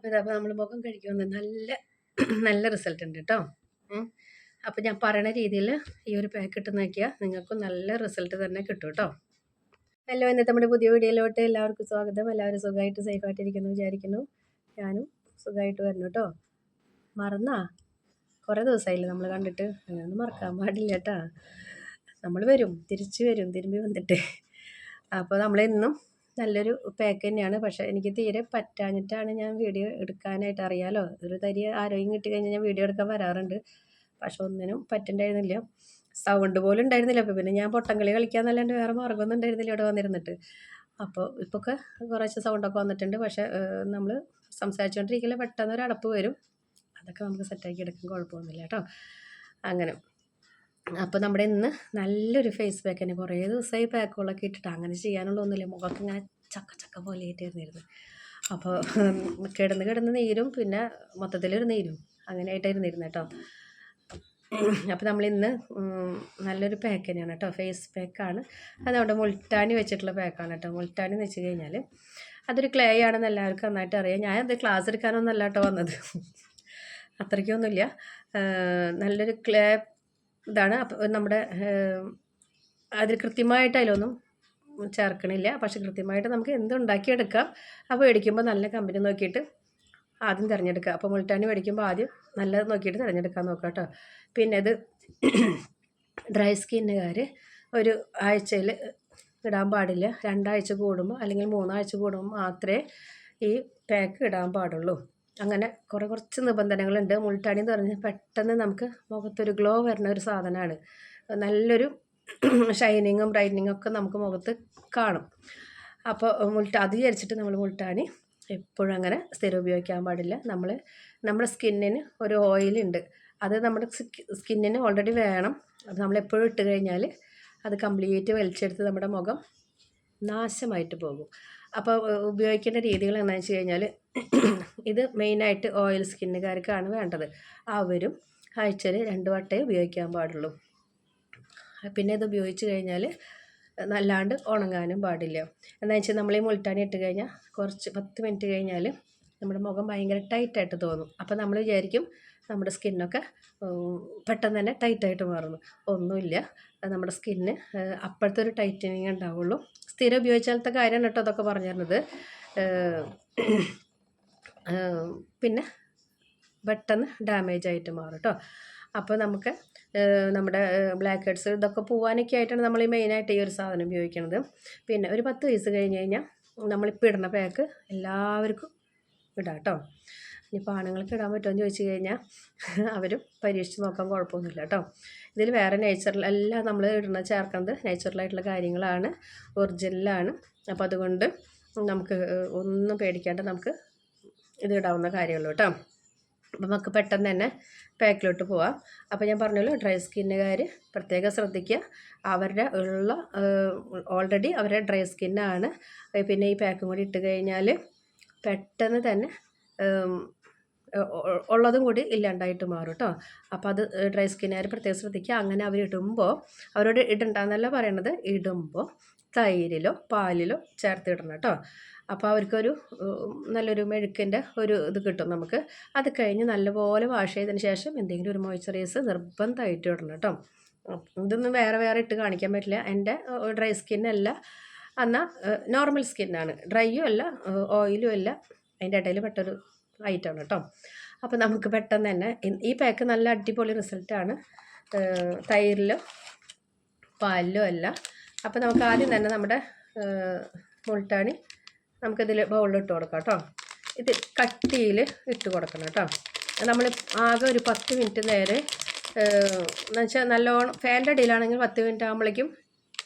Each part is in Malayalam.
അപ്പോൾ ഇതപ്പോൾ നമ്മൾ മുഖം കഴിക്കുമ്പോൾ നല്ല നല്ല റിസൾട്ട് ഉണ്ട് കേട്ടോ അപ്പോൾ ഞാൻ പറയണ രീതിയിൽ ഈ ഒരു പാക്കറ്റ് നോക്കിയാൽ നിങ്ങൾക്കും നല്ല റിസൾട്ട് തന്നെ കിട്ടും കേട്ടോ ഹലോ ഇന്നത്തെ നമ്മുടെ പുതിയ വീഡിയോയിലോട്ട് എല്ലാവർക്കും സ്വാഗതം. എല്ലാവരും സുഖമായിട്ട് സേഫായിട്ടിരിക്കുന്നു വിചാരിക്കുന്നു. ഞാനും സുഖമായിട്ട് വരുന്നു കേട്ടോ മറന്നാ? കുറേ ദിവസമായില്ലേ നമ്മൾ കണ്ടിട്ട്. അങ്ങനെയൊന്നും മറക്കാൻ പാടില്ല കേട്ടാ നമ്മൾ വരും തിരിച്ചു വരും തിരുമ്പി വന്നിട്ട്. അപ്പോൾ നമ്മളെന്നും നല്ലൊരു പാക്ക് തന്നെയാണ്. പക്ഷേ എനിക്ക് തീരെ പറ്റാഞ്ഞിട്ടാണ് ഞാൻ വീഡിയോ എടുക്കാനായിട്ട് അറിയാലോ. ഒരു തരി ആരോഗ്യം കിട്ടി കഴിഞ്ഞാൽ ഞാൻ വീഡിയോ എടുക്കാൻ വരാറുണ്ട്. പക്ഷെ ഒന്നിനും പറ്റണ്ടായിരുന്നില്ല. സൗണ്ട് പോലും ഉണ്ടായിരുന്നില്ല. അപ്പോൾ പിന്നെ ഞാൻ പൊട്ടംകളി കളിക്കാന്നല്ലാണ്ട് വേറെ മാർഗമൊന്നും ഉണ്ടായിരുന്നില്ല ഇവിടെ വന്നിരുന്നിട്ട്. അപ്പോൾ ഇപ്പോഴൊക്കെ കുറച്ച് സൗണ്ടൊക്കെ വന്നിട്ടുണ്ട്. പക്ഷേ നമ്മൾ സംസാരിച്ചുകൊണ്ടിരിക്കില്ല പെട്ടെന്ന് ഒരു അടപ്പ് വരും. അതൊക്കെ നമുക്ക് സെറ്റാക്കി എടുക്കാൻ കുഴപ്പമൊന്നുമില്ല കേട്ടോ. അങ്ങനെ. അപ്പോൾ നമ്മുടെ ഇന്ന് നല്ലൊരു ഫേസ് പാക്ക് തന്നെ. കുറേ ദിവസമായി പാക്കുകളൊക്കെ ഇട്ടിട്ട് അങ്ങനെ ചെയ്യാനുള്ള ഒന്നുമില്ല. മുഖമൊക്കെ ഇങ്ങനെ ചക്ക ചക്ക പോലെ ആയിട്ടായിരുന്നിരുന്നു. അപ്പോൾ കിടന്ന് കിടന്ന് നീരും പിന്നെ മൊത്തത്തിലൊരു നീരും അങ്ങനെ ആയിട്ടായിരുന്നിരുന്നു കേട്ടോ. അപ്പോൾ നമ്മളിന്ന് നല്ലൊരു പാക്ക് തന്നെയാണ് കേട്ടോ. ഫേസ് പാക്കാണ് അത് അവിടെ മുൾട്ടാനി വെച്ചിട്ടുള്ള പാക്കാണ് കേട്ടോ. മുൾട്ടാനി എന്ന് വെച്ച് കഴിഞ്ഞാൽ അതൊരു ക്ലേ ആണെന്ന് എല്ലാവർക്കും നന്നായിട്ട് അറിയാം. ഞാൻ അത് ക്ലാസ് എടുക്കാനൊന്നല്ല കേട്ടോ വന്നത്. അത്രയ്ക്കൊന്നുമില്ല. നല്ലൊരു ക്ലേ ഇതാണ്. അപ്പോൾ നമ്മുടെ അതിൽ കൃത്യമായിട്ട് അതിലൊന്നും ചേർക്കണില്ല. പക്ഷെ കൃത്യമായിട്ട് നമുക്ക് എന്തുണ്ടാക്കിയെടുക്കാം. അപ്പോൾ മേടിക്കുമ്പോൾ നല്ല കമ്പനി നോക്കിയിട്ട് ആദ്യം തിരഞ്ഞെടുക്കുക. അപ്പോൾ മുൾട്ടാണി മേടിക്കുമ്പോൾ ആദ്യം നല്ലത് നോക്കിയിട്ട് തിരഞ്ഞെടുക്കാൻ നോക്കുക കേട്ടോ. പിന്നെ ഇത് ഡ്രൈ സ്കിന്നുകാർ ഒരു ആഴ്ചയിൽ ഇടാൻ പാടില്ല. രണ്ടാഴ്ച കൂടുമ്പോൾ അല്ലെങ്കിൽ മൂന്നാഴ്ച കൂടുമ്പോൾ മാത്രമേ ഈ പാക്ക് ഇടാൻ പാടുള്ളൂ. അങ്ങനെ കുറേ കുറച്ച് നിബന്ധനകളുണ്ട്. മുൾട്ടാണി എന്ന് പറഞ്ഞാൽ പെട്ടെന്ന് നമുക്ക് മുഖത്തൊരു ഗ്ലോ വരുന്ന ഒരു സാധനമാണ്. നല്ലൊരു ഷൈനിങ്ങും ബ്രൈറ്റനിങ്ങും ഒക്കെ നമുക്ക് മുഖത്ത് കാണും. അപ്പോൾ മുൾട്ട അത് വിചാരിച്ചിട്ട് നമ്മൾ മുൾട്ടാണി എപ്പോഴും അങ്ങനെ സ്ഥിരം ഉപയോഗിക്കാൻ പാടില്ല. നമ്മൾ നമ്മുടെ സ്കിന്നിന് ഒരു ഓയിലുണ്ട് അത് നമ്മുടെ സ്കിന്നിന് ഓൾറെഡി വേണം. അത് നമ്മൾ എപ്പോഴും ഇട്ട് കഴിഞ്ഞാൽ അത് കംപ്ലീറ്റ് വലിച്ചെടുത്ത് നമ്മുടെ മുഖം നാശമായിട്ട് പോകും. അപ്പോൾ ഉപയോഗിക്കേണ്ട രീതികൾ എന്താണെന്ന് വെച്ച് കഴിഞ്ഞാൽ ഇത് മെയിനായിട്ട് ഓയിൽ സ്കിന്നുകാർക്കാണ് വേണ്ടത്. അവരും ആഴ്ചയിൽ രണ്ട് വട്ടേ ഉപയോഗിക്കാൻ പാടുള്ളൂ. പിന്നെ ഇത് ഉപയോഗിച്ച് കഴിഞ്ഞാൽ നല്ലാണ്ട് ഉണങ്ങാനും പാടില്ല. എന്താ വെച്ചാൽ നമ്മൾ ഈ മുൾട്ടാനി ഇട്ട് കഴിഞ്ഞാൽ കുറച്ച് പത്ത് മിനിറ്റ് കഴിഞ്ഞാൽ നമ്മുടെ മുഖം ഭയങ്കര ടൈറ്റായിട്ട് തോന്നും. അപ്പോൾ നമ്മൾ വിചാരിക്കും നമ്മുടെ സ്കിന്നൊക്കെ പെട്ടെന്ന് തന്നെ ടൈറ്റായിട്ട് മാറുന്നു. ഒന്നുമില്ല. നമ്മുടെ സ്കിന്ന് അപ്പോഴത്തെ ഒരു ടൈറ്റനിങ് ഉണ്ടാവുള്ളൂ. സ്ഥിരം ഉപയോഗിച്ചാലത്തെ കാര്യമാണ് കേട്ടോ അതൊക്കെ പറഞ്ഞു തരുന്നത് പിന്നെ പെട്ടെന്ന് ഡാമേജ് ആയിട്ട് മാറും കേട്ടോ. അപ്പോൾ നമുക്ക് നമ്മുടെ ബ്ലാക്ക് ഹെഡ്സ് ഇതൊക്കെ പോവാനൊക്കെ ആയിട്ടാണ് നമ്മൾ ഈ മെയിനായിട്ട് ഈ ഒരു സാധനം ഉപയോഗിക്കുന്നത് പിന്നെ ഒരു പത്ത് വയസ്സ് കഴിഞ്ഞ് കഴിഞ്ഞാൽ നമ്മളിപ്പോൾ ഇടുന്ന പാക്ക് എല്ലാവർക്കും ഇടാം കേട്ടോ. ഇനിയിപ്പോൾ ആണുങ്ങൾക്ക് ഇടാൻ പറ്റുമെന്ന് ചോദിച്ചു കഴിഞ്ഞാൽ അവരും പരീക്ഷിച്ച് നോക്കാൻ കുഴപ്പമൊന്നുമില്ല കേട്ടോ. ഇതിൽ വേറെ നേച്ചുറൽ എല്ലാം നമ്മൾ ഇടുന്ന ചേർക്കുന്നത് നേച്ചുറലായിട്ടുള്ള കാര്യങ്ങളാണ് ഒറിജിനലാണ് അപ്പോൾ അതുകൊണ്ട് നമുക്ക് ഒന്നും പേടിക്കാണ്ട് നമുക്ക് ഇത് ഇടാവുന്ന കാര്യമുള്ളൂ കേട്ടോ. അപ്പം നമുക്ക് പെട്ടെന്ന് തന്നെ പാക്കിലോട്ട് പോവാം. അപ്പോൾ ഞാൻ പറഞ്ഞല്ലോ ഡ്രൈ സ്കിന്നുകാർ പ്രത്യേകം ശ്രദ്ധിക്കുക. അവരുടെ ഉള്ള ഓൾറെഡി അവരുടെ ഡ്രൈ സ്കിന്നാണ് പിന്നെ ഈ പാക്കും കൂടി ഇട്ട് കഴിഞ്ഞാൽ പെട്ടെന്ന് തന്നെ ഉള്ളതും കൂടി ഇല്ലാണ്ടായിട്ട് മാറും കേട്ടോ അപ്പോൾ അത് ഡ്രൈ സ്കിന്നുകാർ പ്രത്യേകം ശ്രദ്ധിക്കുക. അങ്ങനെ അവർ ഇടുമ്പോൾ അവരോട് ഇടണ്ടെന്നല്ല പറയണത് ഇടുമ്പോൾ തൈരിലോ പാലിലോ ചേർത്ത് ഇടണം കേട്ടോ അപ്പോൾ അവർക്കൊരു നല്ലൊരു മെഴുക്കിന്റെ ഒരു ഇത് കിട്ടും നമുക്ക്. അത് കഴിഞ്ഞ് നല്ലപോലെ വാഷ് ചെയ്തതിന് ശേഷം എന്തെങ്കിലും ഒരു മോയ്സ്ചറൈസ് നിർബന്ധമായിട്ട് ഇടണം കേട്ടോ ഇതൊന്നും വേറെ വേറെ ഇട്ട് കാണിക്കാൻ പറ്റില്ല. എന്റെ ഡ്രൈ സ്കിന്നല്ല എന്നാൽ നോർമൽ സ്കിന്നാണ് ഡ്രൈയും അല്ല ഓയിലും അല്ല. അതിന്റെ ഇടയിൽ പെട്ടൊരു ഐറ്റമാണ് കേട്ടോ അപ്പോൾ നമുക്ക് പെട്ടെന്ന് തന്നെ ഈ പാക്ക് നല്ല അടിപൊളി റിസൾട്ടാണ് തൈരിലോ പാലിലോ അല്ല അപ്പോൾ നമുക്ക് ആദ്യം തന്നെ നമ്മുടെ മുൾട്ടാണി നമുക്കിതിൽ ബൗളിൽ ഇട്ട് കൊടുക്കാം കേട്ടോ ഇത് കട്ടിയിൽ ഇട്ട് കൊടുക്കണം കേട്ടോ നമ്മൾ ആകെ ഒരു പത്ത് മിനിറ്റ് നേരെ എന്ന് വെച്ചാൽ നല്ലോണം ഫാന്റെ അടിയിലാണെങ്കിൽ പത്ത് മിനിറ്റ് ആകുമ്പോഴേക്കും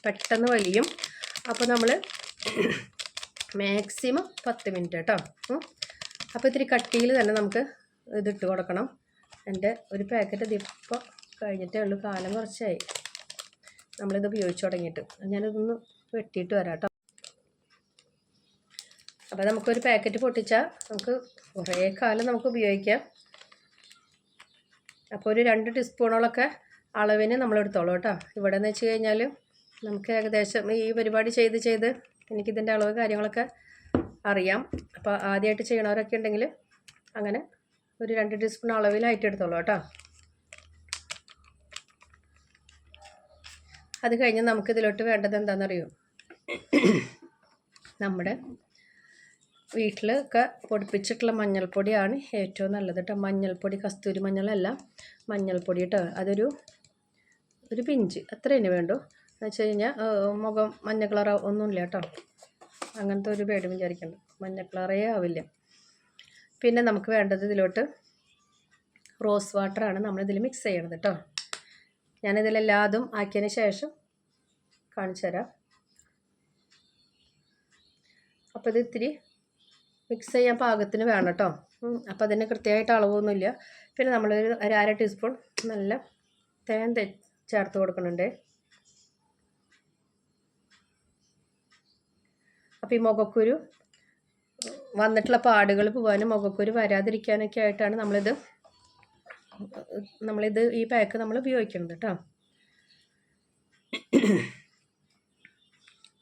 പെട്ടെന്ന് വലിയും അപ്പോൾ നമ്മൾ മാക്സിമം പത്ത് മിനിറ്റ് കേട്ടോ അപ്പോൾ ഇത്തിരി കട്ടിയിൽ തന്നെ നമുക്ക് ഇതിട്ട് കൊടുക്കണം. എന്റെ ഒരു പാക്കറ്റ് ഇതിപ്പോൾ കഴിഞ്ഞിട്ടേ ഉള്ളൂ. കാലം കുറച്ചായി. നമ്മളിത് ഉപയോഗിച്ച് തുടങ്ങിയിട്ട്. ഞാനിതൊന്ന് വെട്ടിയിട്ട് വരാം കേട്ടോ. അപ്പോൾ നമുക്കൊരു പാക്കറ്റ് പൊട്ടിച്ചാൽ നമുക്ക് കുറേ കാലം നമുക്ക് ഉപയോഗിക്കാം. അപ്പോൾ ഒരു രണ്ട് ടീസ്പൂണോളൊക്കെ അളവിന് നമ്മൾ എടുത്തോളൂ കേട്ടോ. ഇവിടെ എന്ന് വെച്ച് കഴിഞ്ഞാൽ നമുക്ക് ഏകദേശം ഈ പരിപാടി ചെയ്ത് ചെയ്ത് എനിക്കിതിന്റെ അളവ് കാര്യങ്ങളൊക്കെ അറിയാം. അപ്പോൾ ആദ്യമായിട്ട് ചെയ്യണവരൊക്കെ ഉണ്ടെങ്കിൽ അങ്ങനെ ഒരു രണ്ട് ടീസ്പൂൺ അളവിലായിട്ട് എടുത്തോളൂ കേട്ടോ. അത് കഴിഞ്ഞ് നമുക്ക് ഇതിലോട്ട് വേണ്ടത് എന്താണെന്നറിയോ നമ്മുടെ വീട്ടിലൊക്കെ പൊടിപ്പിച്ചിട്ടുള്ള മഞ്ഞൾപ്പൊടിയാണ് ഏറ്റവും നല്ലത് കേട്ടോ. മഞ്ഞൾപ്പൊടി കസ്തൂരി മഞ്ഞളല്ല മഞ്ഞൾപ്പൊടി കേട്ടോ. അതൊരു ഒരു പിഞ്ച്. അത്ര വേണ്ടു. എന്ന് വെച്ച് കഴിഞ്ഞാൽ മുഖം മഞ്ഞ കളറോ ഒന്നുമില്ല കേട്ടോ. അങ്ങനത്തെ ഒരു പേടി വിചാരിക്കണ്ട. മഞ്ഞ കളറേ ആവില്ല. പിന്നെ നമുക്ക് വേണ്ടത് ഇതിലോട്ട് റോസ് വാട്ടറാണ് നമ്മളിതിൽ മിക്സ് ചെയ്യണത് കേട്ടോ ഞാനിതിലെല്ലാതും ആക്കിയതിന് ശേഷം കാണിച്ചു തരാം. അപ്പോൾ ഇത് ഇത്തിരി മിക്സ് ചെയ്യാൻ പാകത്തിന് വേണം കേട്ടോ അപ്പോൾ അതിന് കൃത്യമായിട്ട് അളവൊന്നുമില്ല. പിന്നെ നമ്മളൊരു ഒരു അര ടീസ്പൂൺ നല്ല തേൻ ചേർത്ത് കൊടുക്കുന്നുണ്ട്. അപ്പോൾ ഈ മുഖക്കുരു വന്നിട്ടുള്ള പാടുകൾ പോകാനും മുഖക്കുരു വരാതിരിക്കാനൊക്കെ ആയിട്ടാണ് നമ്മളിത് നമ്മളിത് ഈ പാക്ക് നമ്മൾ ഉപയോഗിക്കുന്നത് കേട്ടോ.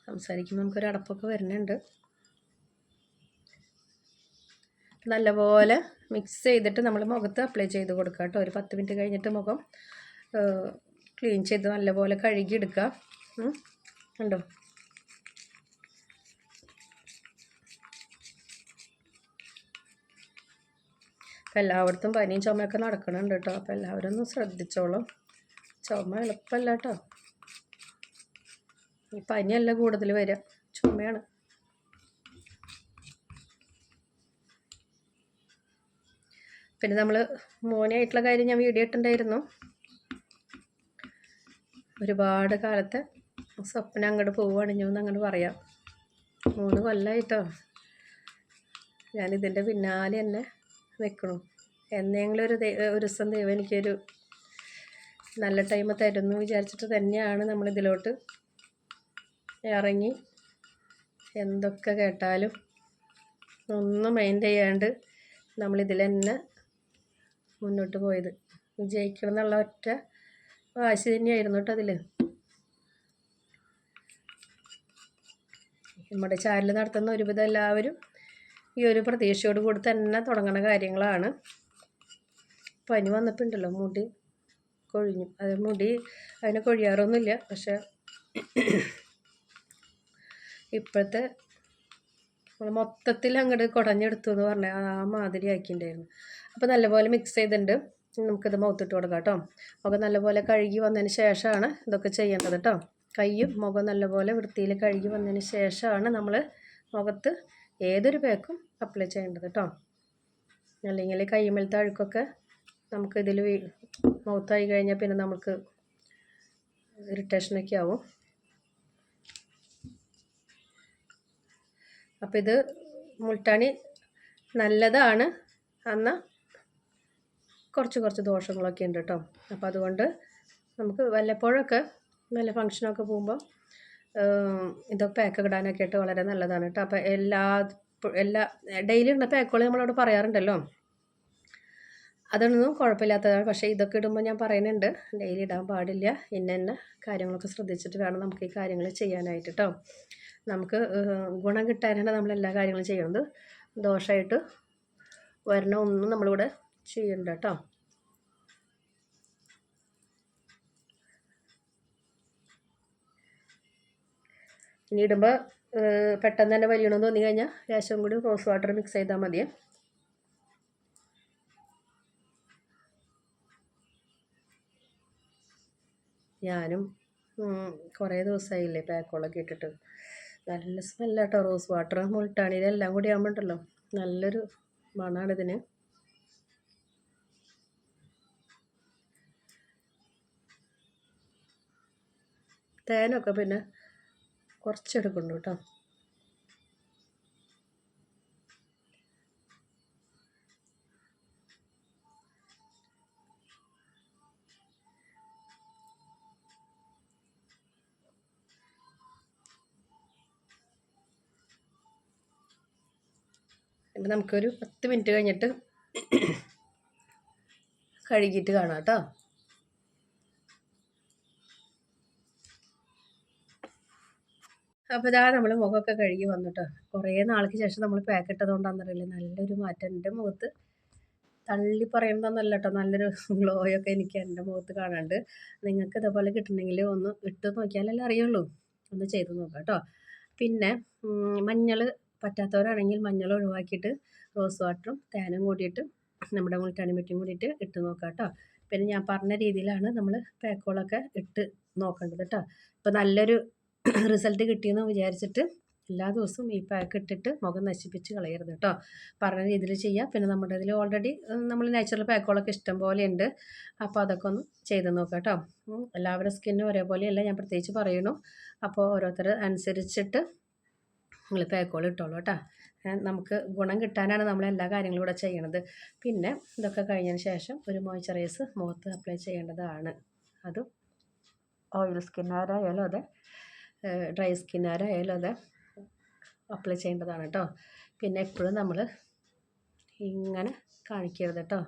സംസാരിക്കുമ്പോൾ നമുക്കൊരു അടപ്പൊക്കെ വരുന്നുണ്ട്. നല്ലപോലെ മിക്സ് ചെയ്തിട്ട് നമ്മൾ മുഖത്ത് അപ്ലൈ ചെയ്ത് കൊടുക്കുക കേട്ടോ. ഒരു പത്ത് മിനിറ്റ് കഴിഞ്ഞിട്ട് മുഖം ക്ലീൻ ചെയ്ത് നല്ലപോലെ കഴുകി എടുക്കുക കണ്ടോ? അപ്പം എല്ലായിടത്തും പനിയും ചുമയൊക്കെ നടക്കണുണ്ട് കേട്ടോ അപ്പോൾ എല്ലാവരും ഒന്ന് ശ്രദ്ധിച്ചോളും. ചുമ എളുപ്പമല്ല കേട്ടോ ഈ പനിയല്ല കൂടുതൽ വരിക. ചുമയാണ്. പിന്നെ നമ്മൾ മോനായിട്ടുള്ള കാര്യം ഞാൻ വീഡിയോ ഇട്ടുണ്ടായിരുന്നു. ഒരുപാട് കാലത്തെ സ്വപ്നം അങ്ങോട്ട് പോവുകയാണെങ്കിൽ ഒന്ന് അങ്ങോട്ട് പറയാം. മൂന്ന് കൊല്ലമായിട്ടോ ഞാനിതിന്റെ പിന്നാലെ തന്നെ നിൽക്കണു എന്നെങ്കിലും ഒരു ഒരു ദിവസം ദൈവം എനിക്കൊരു നല്ല ടൈം തരുന്നു വിചാരിച്ചിട്ട് തന്നെയാണ് നമ്മളിതിലോട്ട് ഇറങ്ങി. എന്തൊക്കെ കേട്ടാലും ഒന്നും മൈൻഡ് ചെയ്യാണ്ട് നമ്മളിതിൽ തന്നെ മുന്നോട്ട് പോയത്. വിജയിക്കണം എന്നുള്ള ഒറ്റ വാശി തന്നെയായിരുന്നു കേട്ടോ അതിൽ നമ്മുടെ ചാനൽ നടത്തുന്ന ഒരുവിധം എല്ലാവരും ഈ ഒരു പ്രതീക്ഷയോട് കൂടി തന്നെ തുടങ്ങുന്ന കാര്യങ്ങളാണ്. പനി വന്നപ്പോണ്ടല്ലോ മുടി കൊഴിഞ്ഞു. അത് മുടി അതിനെ കൊഴിയാറൊന്നുമില്ല. പക്ഷെ ഇപ്പോഴത്തെ നമ്മൾ മൊത്തത്തിൽ അങ്ങോട്ട് കുടഞ്ഞെടുത്തു എന്ന് പറഞ്ഞാൽ ആ മാതിരി ആക്കിണ്ടായിരുന്നു അപ്പോൾ നല്ലപോലെ മിക്സ് ചെയ്തിട്ടുണ്ട്. നമുക്കിത് മൗത്തിട്ട് കൊടുക്കാം കേട്ടോ. മുഖം നല്ലപോലെ കഴുകി വന്നതിന് ശേഷമാണ് ഇതൊക്കെ ചെയ്യേണ്ടത് കേട്ടോ. കയ്യും മുഖം നല്ലപോലെ വൃത്തിയിൽ കഴുകി വന്നതിന് ശേഷമാണ് നമ്മൾ മുഖത്ത് ഏതൊരു പാക്കും അപ്ലൈ ചെയ്യേണ്ടത് കേട്ടോ അല്ലെങ്കിൽ കൈമലത്തെ അഴുക്കൊക്കെ നമുക്ക് ഇതിൽ മൗത്തായി കഴിഞ്ഞാൽ പിന്നെ നമുക്ക് ഇറിറ്റേഷനൊക്കെ ആവും. അപ്പം ഇത് മുൾട്ടാണി നല്ലതാണ് എന്നാൽ കുറച്ച് കുറച്ച് ദോഷങ്ങളൊക്കെ ഉണ്ട് കേട്ടോ അപ്പോൾ അതുകൊണ്ട് നമുക്ക് വല്ലപ്പോഴൊക്കെ നല്ല ഫങ്ഷനൊക്കെ പോകുമ്പോൾ ഇതൊക്കെ പാക്ക് ഇടാനൊക്കെ ആയിട്ട് വളരെ നല്ലതാണ് കേട്ടോ അപ്പോൾ എല്ലാ എല്ലാ ഡെയിലി ഇടുന്ന പാക്കുകൾ നമ്മളവിടെ പറയാറുണ്ടല്ലോ. അതൊന്നും കുഴപ്പമില്ലാത്തതാണ്. പക്ഷേ ഇതൊക്കെ ഇടുമ്പോൾ ഞാൻ പറയുന്നുണ്ട് ഡെയിലി ഇടാൻ പാടില്ല. ഇന്ന ഇന്ന കാര്യങ്ങളൊക്കെ ശ്രദ്ധിച്ചിട്ട് വേണം നമുക്ക് ഈ കാര്യങ്ങൾ ചെയ്യാനായിട്ട് കേട്ടോ നമുക്ക് ഗുണം കിട്ടാനാണ് നമ്മൾ എല്ലാ കാര്യങ്ങളും ചെയ്യുന്നത്. ദോഷമായിട്ട് വരണ ഒന്നും നമ്മളിവിടെ ചെയ്യണ്ട കേട്ടോ ഇനി ഇടുമ്പോൾ പെട്ടെന്ന് തന്നെ വലിയണമെന്ന് തോന്നി കഴിഞ്ഞാൽ ലേശം കൂടി റോസ് വാട്ടർ മിക്സ് ചെയ്താൽ മതിയേ ഞാനും കുറേ ദിവസമായില്ലേ പാക്കോളൊക്കെ ഇട്ടിട്ട്. നല്ല സ്മെല്ലാട്ടോ റോസ് വാട്ടർ. മുൾട്ടാണിയിലെല്ലാം കൂടി ആകുമ്പോണ്ടല്ലോ നല്ലൊരു മണാണ് ഇതിന്. തേനൊക്കെ പിന്നെ കുറച്ചെടുക്കുന്നുണ്ട് കേട്ടോ. ഇപ്പം നമുക്കൊരു പത്ത് മിനിറ്റ് കഴിഞ്ഞിട്ട് കഴുകിയിട്ട് കാണാം കേട്ടോ. അപ്പോൾ ഇതാ നമ്മൾ മുഖമൊക്കെ കഴുകി വന്നിട്ടോ. കുറേ നാൾക്ക് ശേഷം നമ്മൾ പാക്ക് ഇട്ടതുകൊണ്ടാണെന്നറിയില്ല. നല്ലൊരു മാറ്റം എന്റെ മുഖത്ത് തള്ളി പറയുന്നതെന്നല്ല കേട്ടോ നല്ലൊരു ഗ്ലോയൊക്കെ എനിക്ക് എന്റെ മുഖത്ത് കാണാണ്ട്. നിങ്ങൾക്ക് ഇതേപോലെ കിട്ടണമെങ്കിൽ ഒന്ന് ഇട്ട് നോക്കിയാലല്ലേ അറിയുള്ളൂ. ഒന്ന് ചെയ്ത് നോക്കാം കേട്ടോ പിന്നെ മഞ്ഞൾ പറ്റാത്തവരാണെങ്കിൽ മഞ്ഞൾ ഒഴിവാക്കിയിട്ട് റോസ് വാട്ടറും തേനും കൂടിയിട്ട് നമ്മുടെ മുൾട്ടാണി മിട്ടിയും കൂടിയിട്ട് ഇട്ട് നോക്കാം കേട്ടോ പിന്നെ ഞാൻ പറഞ്ഞ രീതിയിലാണ് നമ്മൾ പാക്കുകളൊക്കെ ഇട്ട് നോക്കേണ്ടത് കേട്ടോ ഇപ്പോൾ നല്ലൊരു റിസൾട്ട് കിട്ടിയെന്ന് വിചാരിച്ചിട്ട് എല്ലാ ദിവസവും ഈ പാക്ക് ഇട്ടിട്ട് മുഖം നശിപ്പിച്ച് കളയരുത് കേട്ടോ. പറഞ്ഞ രീതിയിൽ ചെയ്യുക പിന്നെ നമ്മുടെ ഇതിൽ ഓൾറെഡി നമ്മൾ നാച്ചുറൽ പാക്കുകളൊക്കെ ഇഷ്ടം പോലെ ഉണ്ട്. അപ്പോൾ അതൊക്കെ ഒന്ന് ചെയ്ത് നോക്കാം കേട്ടോ. എല്ലാവരുടെ സ്കിന്നും ഒരേപോലെയല്ല ഞാൻ പ്രത്യേകിച്ച് പറയണു അപ്പോൾ ഓരോരുത്തർ അനുസരിച്ചിട്ട് നിങ്ങൾ പാക്കുകൾ ഇട്ടോളൂ കേട്ടോ. നമുക്ക് ഗുണം കിട്ടാനാണ് നമ്മൾ എല്ലാ കാര്യങ്ങളും ഇവിടെ ചെയ്യണത്. പിന്നെ ഇതൊക്കെ കഴിഞ്ഞതിന് ശേഷം ഒരു മോയ്സ്ചറൈസ് മുഖത്ത് അപ്ലൈ ചെയ്യേണ്ടതാണ്. അതും ഓയിൽ സ്കിന്നുകാരായാലും അതെ. ഡ്രൈ സ്കിന്നാരായാലും അത് അപ്ലൈ ചെയ്യേണ്ടതാണ് കേട്ടോ. പിന്നെ എപ്പോഴും നമ്മൾ ഇങ്ങനെ കാണിക്കരുത് കേട്ടോ.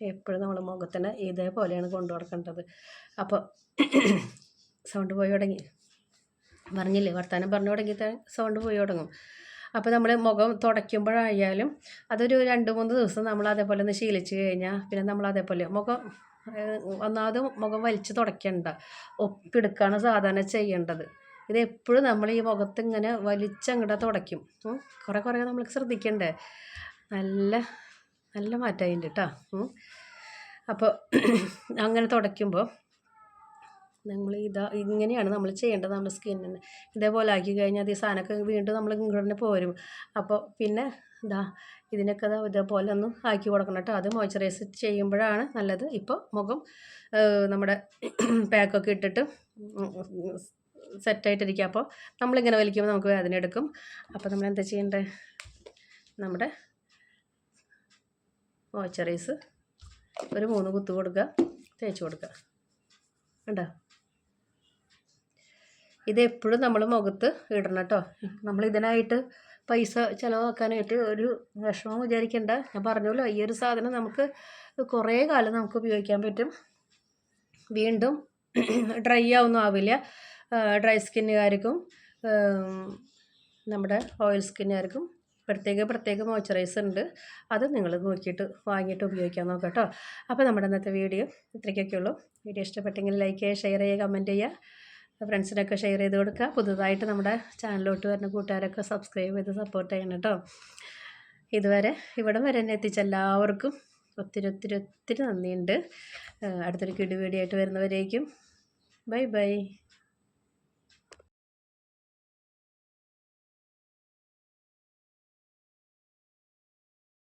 എപ്പോഴും നമ്മൾ മുഖത്തിന് ഇതേപോലെയാണ് കൊണ്ടു നടക്കേണ്ടത്. അപ്പോൾ സൗണ്ട് പോയി തുടങ്ങി. പറഞ്ഞില്ലേ വർത്തമാനം പറഞ്ഞു തുടങ്ങി സൗണ്ട് പോയി തുടങ്ങും. അപ്പോൾ നമ്മൾ മുഖം തുടയ്ക്കുമ്പോഴായാലും അതൊരു രണ്ട് മൂന്ന് ദിവസം നമ്മൾ അതേപോലെ ഒന്ന് ശീലിച്ച് കഴിഞ്ഞാൽ പിന്നെ നമ്മൾ അതേപോലെ മുഖം ഒന്നാമത് മുഖം വലിച്ച് തുടയ്ക്കണ്ട ഒപ്പിടുക്കാണ് സാധാരണ ചെയ്യേണ്ടത്. ഇത് എപ്പോഴും നമ്മൾ ഈ മുഖത്ത് ഇങ്ങനെ വലിച്ചങ്ങോട്ട് തുടയ്ക്കും. കുറേ കുറേ നമ്മൾ ശ്രദ്ധിക്കണ്ടേ. നല്ല നല്ല മാറ്റം അതിന്റെ കേട്ടോ അപ്പോൾ അങ്ങനെ തുടയ്ക്കുമ്പോൾ നമ്മൾ ഇതാ ഇങ്ങനെയാണ് നമ്മൾ ചെയ്യേണ്ടത് നമ്മുടെ സ്കിന്നിന്. ഇതേപോലെ ആക്കി കഴിഞ്ഞാൽ ഈ സാധനമൊക്കെ വീണ്ടും നമ്മൾ ഇങ്ങോട്ട് പോരും. അപ്പോൾ പിന്നെ ഇതാ ഇതിനൊക്കെ ഇതേപോലെ ഒന്ന് ആക്കി കൊടുക്കണം കേട്ടോ അത് മോയ്സ്ചറൈസ് ചെയ്യുമ്പോഴാണ് നല്ലത്. ഇപ്പോൾ മുഖം നമ്മുടെ പാക്കൊക്കെ ഇട്ടിട്ട് സെറ്റായിട്ടിരിക്കുക അപ്പോൾ നമ്മളിങ്ങനെ വലിക്കുമ്പോൾ നമുക്ക് വേദന എടുക്കും. അപ്പോൾ നമ്മൾ എന്താ ചെയ്യേണ്ടത് നമ്മുടെ മോയ്സ്ചറൈസ് ഒരു മൂന്ന് കുത്തു കൊടുക്കുക. തേച്ച് കൊടുക്കുക. ഉണ്ടോ ഇതെപ്പോഴും നമ്മൾ മുഖത്ത് ഇടണം കേട്ടോ. നമ്മൾ ഇതിനായിട്ട് പൈസ ചിലവാക്കാനായിട്ട് ഒരു വിഷമം വിചാരിക്കേണ്ട. ഞാൻ പറഞ്ഞല്ലോ ഈ ഒരു സാധനം നമുക്ക് കുറേ കാലം നമുക്ക് ഉപയോഗിക്കാൻ പറ്റും. വീണ്ടും ഡ്രൈ ആവൊന്നും ആവില്ല. ഡ്രൈ സ്കിന്നുകാർക്കും നമ്മുടെ ഓയിൽ സ്കിന്നുകാർക്കും പ്രത്യേക പ്രത്യേക മോയ്സ്ചറൈസർ ഉണ്ട്. അത് നിങ്ങൾ നോക്കിയിട്ട് വാങ്ങിയിട്ട് ഉപയോഗിക്കാൻ നോക്കാം കേട്ടോ അപ്പോൾ നമ്മുടെ ഇന്നത്തെ വീഡിയോ ഇത്രയ്ക്കൊക്കെ ഉള്ളൂ. വീഡിയോ ഇഷ്ടപ്പെട്ടെങ്കിൽ ലൈക്ക് ചെയ്യുക ഷെയർ ചെയ്യുക കമന്റ് ചെയ്യുക. ഫ്രണ്ട്സിനൊക്കെ ഷെയർ ചെയ്ത് കൊടുക്കുക. പുതുതായിട്ട് നമ്മുടെ ചാനലിലോട്ട് വരുന്ന കൂട്ടുകാരൊക്കെ സബ്സ്ക്രൈബ് ചെയ്ത് സപ്പോർട്ട് ചെയ്യണം കേട്ടോ ഇതുവരെ ഇവിടം വരെ എന്നെ എത്തിച്ച എല്ലാവർക്കും ഒത്തിരി ഒത്തിരി ഒത്തിരി നന്ദിയുണ്ട്. അടുത്തൊരു കിടി ആയിട്ട് വരുന്നവരേക്കും. Bye bye.